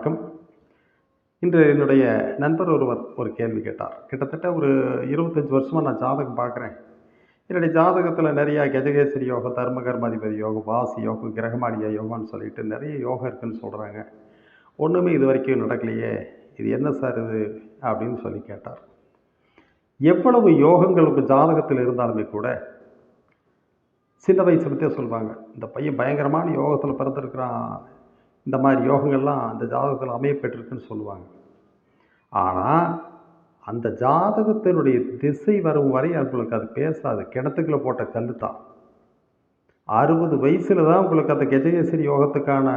வணக்கம். இன்று என்னுடைய நண்பர் ஒருவர் ஒரு கேள்வி கேட்டார். கிட்டத்தட்ட ஒரு இருபத்தஞ்சி வருஷமாக நான் ஜாதகம் பார்க்குறேன். என்னுடைய ஜாதகத்தில் நிறையா கஜகேசரி யோகம் தர்மகர்மாதிபதி யோகம் வாசி யோகம் கிரகமாடிய யோகம்னு சொல்லிட்டு நிறைய யோகம் இருக்குன்னு சொல்கிறாங்க ஒன்றுமே இது வரைக்கும் நடக்கலையே. இது என்ன சார் இது? அப்படின்னு சொல்லி கேட்டார். எவ்வளவு யோகங்களுக்கு ஜாதகத்தில் இருந்தாலுமே கூட சின்ன வயசு பற்றியே சொல்லுவாங்க இந்த பையன் பயங்கரமான யோகத்தில் பிறந்திருக்கிறான். இந்த மாதிரி யோகங்கள்லாம் அந்த ஜாதகத்தில் அமையப்பெற்றிருக்குன்னு சொல்லுவாங்க. ஆனால் அந்த ஜாதகத்தினுடைய திசை வரும் வரை உங்களுக்கு அது பேசாது. கிணத்துக்குள்ளே போட்ட கல் தான். அறுபது வயசில் தான் உங்களுக்கு அந்த கஜகேசரி யோகத்துக்கான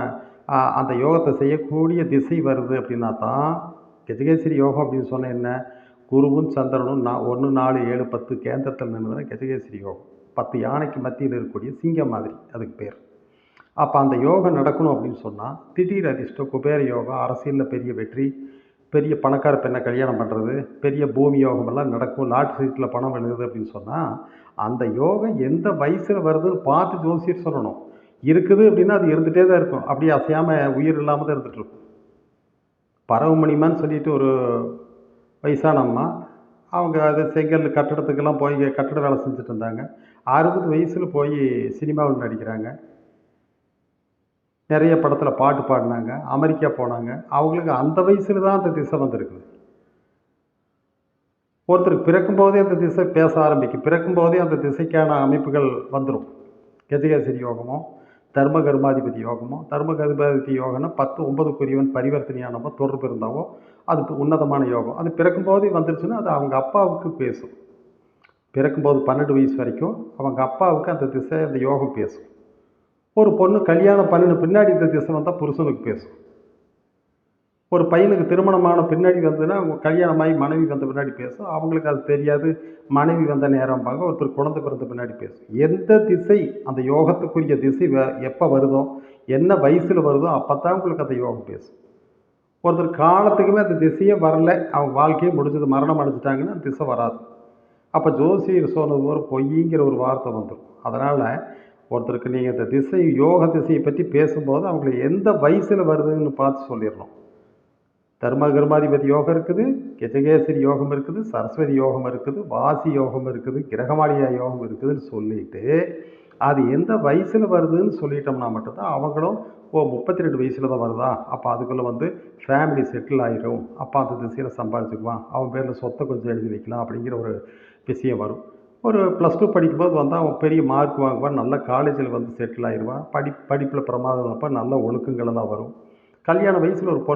அந்த யோகத்தை செய்யக்கூடிய திசை வருது அப்படின்னா தான் கஜகேசரி யோகம் அப்படின்னு சொன்ன என்ன? குருவும் சந்திரனும் நான் ஒன்று நாலு ஏழு பத்து கேந்திரத்தில் நின்று கஜகேசரி யோகம். பத்து யானைக்கு மத்தியில் இருக்கக்கூடிய சிங்கம் மாதிரி அதுக்கு பேர். அப்போ அந்த யோகம் நடக்கணும் அப்படின்னு சொன்னால் திடீர் அதிர்ஷ்டம் குபேர யோகம் அரசியலில் பெரிய வெற்றி பெரிய பணக்கார பெண்ணை கல்யாணம் பண்ணுறது பெரிய பூமி யோகம் எல்லாம் நடக்கும் லாட்ரி சீட்டில் பணம் விழுகுது அப்படின்னு சொன்னால் அந்த யோகம் எந்த வயசில் வருதுன்னு பார்த்து ஜோசியர் சொல்லணும். இருக்குது அப்படின்னா அது இருந்துகிட்டே தான் இருக்கும். அப்படியே அசையாமல் உயிர் இல்லாமல் தான் இருந்துகிட்ருக்கும் பரவமணிமான்னு சொல்லிட்டு ஒரு வயசான அம்மா அவங்க அது செங்கல் கட்டடத்துக்கெல்லாம் போய் கட்டட வேலை செஞ்சுட்டு இருந்தாங்க. அறுபது வயசில் போய் சினிமாவில் நடிக்கிறாங்க. நிறைய படத்தில் பாட்டு பாடினாங்க அமெரிக்கா போனாங்க. அவங்களுக்கு அந்த வயசில் தான் அந்த திசை வந்திருக்குது. ஒருத்தருக்கு பிறக்கும்போதே அந்த திசை பேச ஆரம்பிக்கும். பிறக்கும்போதே அந்த திசைக்கான அமைப்புகள் வந்துடும் கஜகேசரி யோகமோ தர்ம கர்மாதிபதி யோகமோ தர்ம கர்மாதிபதி யோகம்னா பத்து ஒன்பதுக்குரியவன் பரிவர்த்தனையானவோ தொடர்பு இருந்தாவோ அது உன்னதமான யோகம். அது பிறக்கும்போதே வந்துருச்சுன்னா அது அவங்க அப்பாவுக்கு பேசும். பிறக்கும்போது பன்னெண்டு வயசு வரைக்கும் அவங்க அப்பாவுக்கு அந்த திசை அந்த யோகம் பேசும். ஒரு பொண்ணு கல்யாணம் பண்ணின பின்னாடி இந்த திசை வந்தால் புருஷனுக்கு பேசும். ஒரு பையனுக்கு திருமணமான பின்னாடி வந்ததுன்னா அவங்க கல்யாணமாகி மனைவி வந்த பின்னாடி பேசும். அவங்களுக்கு அது தெரியாது. மனைவி வந்த நேரம் பார்க்க ஒருத்தர் குழந்தை பிறந்த பின்னாடி பேசும். எந்த திசை அந்த யோகத்துக்குரிய திசை வ- எப்போ வருதோ என்ன வயசில் வருதோ அப்போ தான் உங்களுக்கு அந்த யோகம் பேசும். ஒருத்தர் காலத்துக்குமே அந்த திசையே வரல. அவங்க வாழ்க்கையே முடிஞ்சது. மரணம் அடைஞ்சிட்டாங்கன்னா அந்த திசை வராது. அப்போ ஜோசியர் சொன்னது ஒரு பொய்ங்கிற ஒரு வார்த்தை வந்துடும் அதனால் ஒருத்தருக்கு நீங்கள் இந்த திசை யோக திசையை பற்றி பேசும்போது அவங்களுக்கு எந்த வயசில் வருதுன்னு பார்த்து சொல்லிடணும். தர்ம கர்மாதிபதி யோகம் இருக்குது கெஜகேசரி யோகம் இருக்குது சரஸ்வதி யோகம் இருக்குது வாசி யோகம் இருக்குது கிரகமாளியா யோகம் இருக்குதுன்னு சொல்லிட்டு அது எந்த வயசில் வருதுன்னு சொல்லிட்டோம்னா மட்டும்தான் அவங்களும் ஓ முப்பத்தி ரெண்டு வயசில் தான் வருதா? அப்போ அதுக்குள்ளே வந்து ஃபேமிலி செட்டில் ஆயிரும். அப்போ அந்த திசையில் சம்பாதிச்சுக்குவான் அவன் பேரில் சொத்தை கொஞ்சம் எழுதி வைக்கலாம் அப்படிங்கிற ஒரு விஷயம் வரும். ஒரு ப்ளஸ் டூ படிக்கும்போது வந்து அவன் பெரிய மார்க் வாங்குவான். நல்ல காலேஜில் வந்து செட்டில் ஆயிடுவான் படி படிப்பில் பிரமாதம் வைப்பான் நல்ல ஒழுக்கங்களெல்லாம் வரும். கல்யாண வயசில் ஒரு பொண்ணு